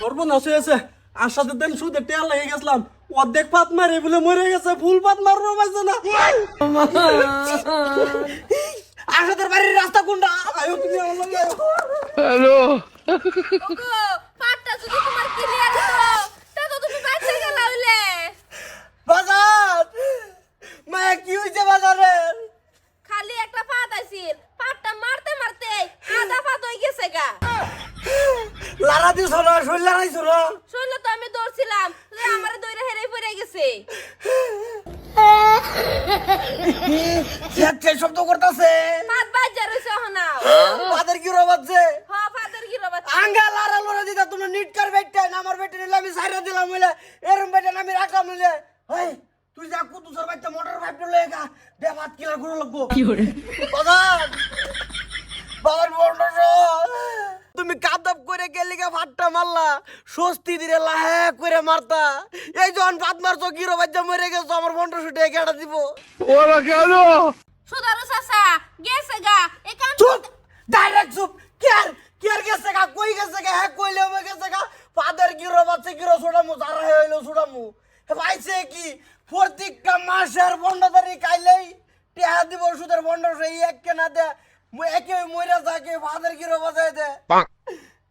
সর্বনাশ হয়েছে সাথে দেন সুদের টেয়া লেগে গেছিলাম। অর্ধেক পাত মারে বলে মরে গেছে ফুল পাত মারবো পাইছে না। আসাদের বাড়ির রাস্তা কোনটা? আয়ো তুমি আমার লগে আয়ো। ওগো পাটটা যদি তোমার ক্লিয়ার হতো তা তো তুমি বাচ্চা গেলা হইলে বাজার মায়া কি হয়েছে বাজারের খালি একটা পাত আইছিল পাটটা মারতে মারতে আধা পাত হয়ে গেছে গা লারা দিছ না লারাইছ না শুনলে তো আমি দৌড়ছিলাম যে আমার দৌড়ে হেরে পড়ে গেছে। চেক চেক শব্দ করতেছে। পাত বাজ্জা রইছে হনাও তাদের কি রবাচ্ছে হ পাতের কি রবা আঙ্গা লারা লড়া দিতা তুমি নিট কর বেটে আমার বেটে নিলে আমি সাইরা দিলাম হইলে এরম বেটে আমি রাখলাম হইলে। হেই তুই যা কুতু সর বাইতে মোটর বাইতে লয়েগা দে ভাত কিলা করে লাগবো। কি করে বাজার বাবার বন্ধ তুমি করে গেলি মারলা স্বস্তি দিলে লাহে করে মারতা। এই যখন ভাত মারছো কি রবাজ্জা মরে গেছো আমার বন্ধ শুটে কেটে দিব। সুদারু চাচা গেছে গা এ চুপ! ডাইরেক্ট চুপ! কেয়ার কেয়ার গেছে গা? কই গেছে গা? হ্যাঁ কইলে হবে গেছে গা? ফাদার গিরো বাচ্চা গিরো ছোড়ামু যারা হইল ছোড়ামু পাইছে কি? প্রত্যেকটা মাসের বন্ধ তারিখ আইলেই টেহা দিব সুদের বন্ধ সেই এক কেনা দে। মই একে মইরা যাকে ফাদার গিরো বাজাই দে।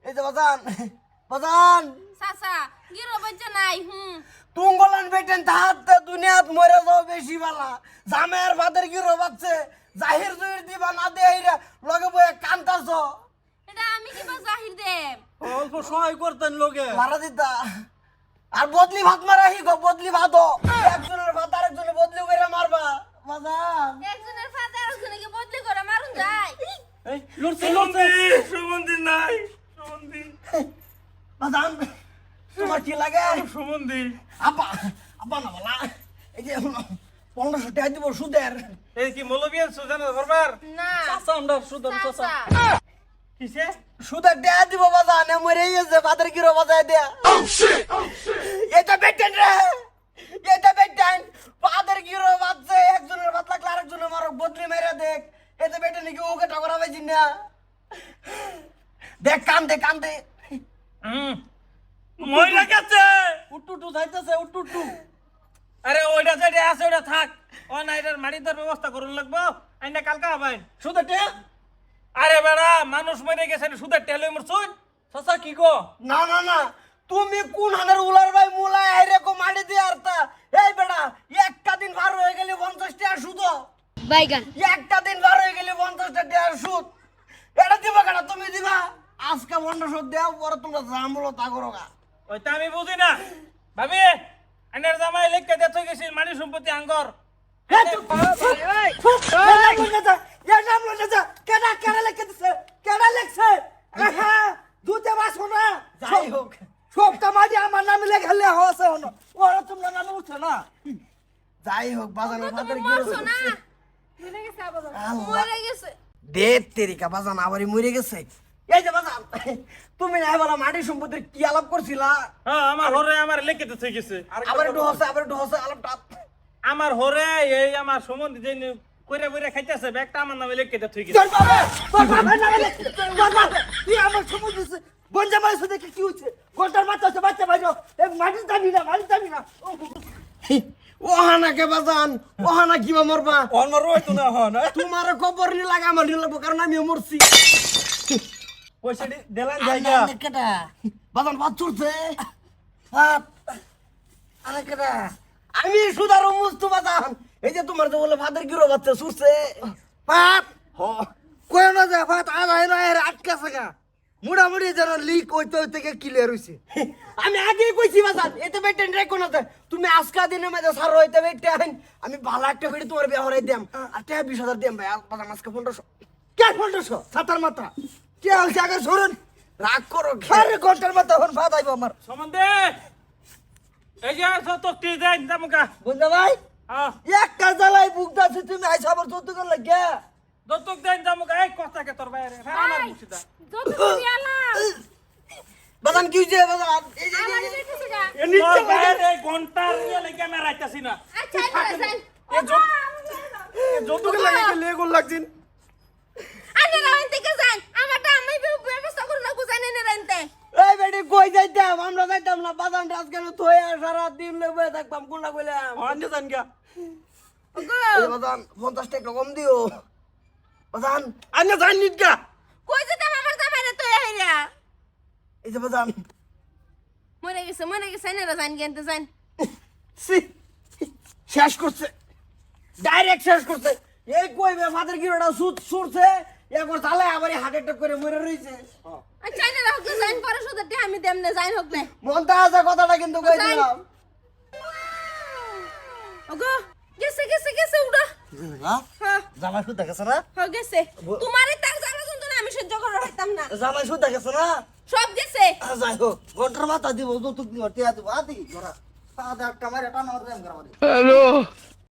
এই যে বাজান বাজান। চাচা গিরো বাজ্জা নাই হুম। তুঙ্গলান বেটেন তাহাতে দুনিয়াত মরে যাও বেশি বালা। জামের ফাদার গিরো বাচ্চে জাহির জুহির দিবা না দে আইরা লগে বয়ে কান্তাছ। এটা আমি কিবা জাহির দেব অল্প সহায় করতেন লোকে মারা দিতা। আর বদলি ভাত মারা হি গো বদলি ভাত একজনের ভাত আর একজনের বদলি করে মারবা। বাজান। একজনের ফাতে আরেকজনকে বদলি করে মারুন যায়? এই লড়ছে লড়ছে। সুমন্দি নাই। বাজান তোমার কি লাগে? সুমন্দি আপা আপা না বলা। এই যে পনেরোশো টাকা দিব সুদের। এই কি মৌলবিয়ান সুজানা দরবার না। চাচা আমরা সুদর চাচা। কিসে? সুদের টাকা দিব বাজান এ মরে গেছে ভাতের কিরো বাজায় দেয়া। এটা বেটেন রে। এটা বেটেন। ভাতের কিরো বাজছে একজনের ভাত লাগলে আরেকজনের মারক বদলি মেরে দেখ। এটা বেটেন নাকি ওকে টাকা পাইছি না। দেখ কান দে মহিলা গেছে। উট্টু টু যাইতেছে উট্টু টু আরে ওইটা যেটা আছে ওটা থাক। ও না এটার মাটি তোর ব্যবস্থা করুন লাগবো। আইনা কালকা হবাই সুদের টাকা আরে বেড়া মানুষ মরে গেছে সুদের টেলে মরছুন চাচা কি গো? না না না তুমি কোন হানের উলার ভাই মুলাই আইরে কো মাটি দিয়ে আর তা এই বেটা একটা দিন বার হয়ে গেলে পঞ্চাশ টাকা সুদ। বাইগান। একটা দিন বার হয়ে গেলে পঞ্চাশ টাকা সুদ। এটা দিবা কেনা? তুমি দিবা? আজকে পনেরোশো দেও পরে তোমরা দাম বলো তা করো গা। ওই ওইটা আমি বুঝি না। ভাবি আইনার জামাই লেখকে দেখতে গেছি মানি সম্পত্তি আঙ্গর। সব- যাই হোক বাজানো আবার। মরে গেছে। দে বাজান আবারই মরে তুমি না বলা মাটি সম্পত্তির কি আলাপ করছিলা? হ্যাঁ আমার হরে আমার লেখকে দেখতে গেছে আবার একটু হসে আবার একটু হসে আলাপটা। আমার হরে এই আমার সম্বন্ধে যে কইরা কইরা খাইতেছে ব্যাগটা আমার নামে লেখকে দেখতে গেছে তোর বাবা তোর বাবা না বলে তোর বাবা তুই আমার দিছে বঞ্জা মাইছে দেখি কি হচ্ছে গোটার মাথা হচ্ছে বাচ্চা ভাইরো এই মাটি দাবি না মাটি দাবি না। ওহানা কে বাজান ওহানা কিবা মরবা? না হন তোমার খবর নি লাগা আমার লাগবো কারণ আমি মরছি। পয়সা দেলান আরে কেটা বাজান ভাত চুরছে আরে কেটা আমি সুদারো মুস্তু বাজান। এই যে তোমার যে বলে ভাতের গিরো বাচ্চা চুরছে। ভাত? হ। কই না যে ভাত আজ হয় না এর আটকাছে গা। মোটামুটি যেন লিক হইতে হইতে ক্লিয়ার হইছে। আমি আগে কইছি বাজান এতে বেটেন রে কোন তুমি আজকা দিনের মধ্যে সার হইতে বেটেন। আমি ভালো একটা করে তোমার বিয়ে হরাই দেম আর টাকা বিশ হাজার দেম ভাই বাজান আজকে পনেরোশো। কে পনেরোশো? সাতার মাথা। কে হচ্ছে আগে সরুন রাগ করো ঘরে ঘণ্টার মাথা হন আইব আমার। সম্বন্ধে? এই যে আছো তো টি দেন জামুকা বুঝলে ভাই? হ্যাঁ। একটা জ্বালাই বুক দাচ্ছে তুমি আইসা আবার চোদ্দ করে লাগিয়া দত্তক দেন জামুকা এই কথা কে তোর বাইরে হ্যাঁ আমার মুছিদা যত দিয়ালাম বাজান কি হইছে? বাজান এই যে আমার এ নিচে বাইরে ঘণ্টার নিয়ে লেগে আমি রাইতাছি না। আচ্ছা করে এ যত- লাগে কি লেগুন লাগছিন আনে রাইন থেকে যান আমারটা আমি ব্যবস্থা করে না বুঝাই নে রাইনতে এই বেটি কই যাইতাম আমরা যাইতাম না বাদান রাত গেল থয়ে সারা দিন লেবে থাকতাম কোনটা কইলাম। অন্য জান গা বাদান পঞ্চাশ টাকা কম দিও। বাদান অন্য জান নিত গা কই যেতাম আমার জামাইরে তো হেরিয়া এই যে বাদান মরে গেছে মরে গেছে না জান গেনতে জান সি, শেষ করছে। ডাইরেক্ট শেষ করছে। এই কই বে ফাদের গিরোটা সুদ সুরছে একবার তালে আবার হার্ট অ্যাটাক করে মরে রইছে। আচ্ছা না হোক জান আমি দেমনে জান হোক না। মনটা আছে কথাটা কিন্তু কই দিলাম। ওগো গেছে গেছে গেছে উড়া। হ্যাঁ? জামাই সুদ দেখেছে না? হ্যাঁ গেছে। তোমারে তার জ্বালা যন্ত্রণা আমি সহ্য করে রাখতাম না। জামাই সুদ দেখেছে না? সব গেছে। যাই হোক ঘণ্টার মাথা দিব যৌতুক দিব টিয়া দিব। আদি ধরা। তাদের একটা মারে টানা মারে